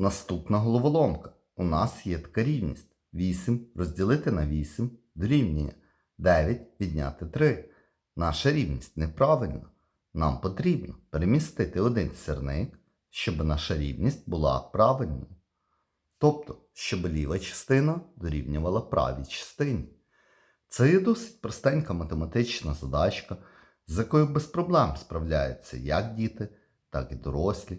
Наступна головоломка. У нас є така рівність. 8 розділити на 8 дорівнює 9 відняти 3. Наша рівність неправильна. Нам потрібно перемістити один сірник, щоб наша рівність була правильною. Тобто, щоб ліва частина дорівнювала правій частині. Це є досить простенька математична задачка, з якою без проблем справляються як діти, так і дорослі.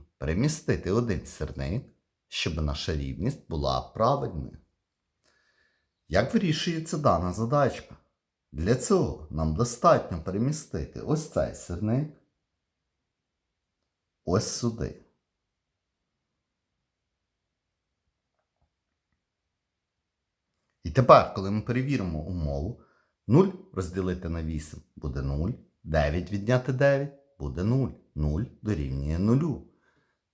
перемістити один сірник, щоб наша рівність була правильною. Як вирішується дана задачка? Для цього нам достатньо перемістити ось цей сірник ось сюди. І тепер, коли ми перевіримо умову, 0 розділити на 8 буде 0, 9 відняти 9 буде 0, 0 дорівнює 0.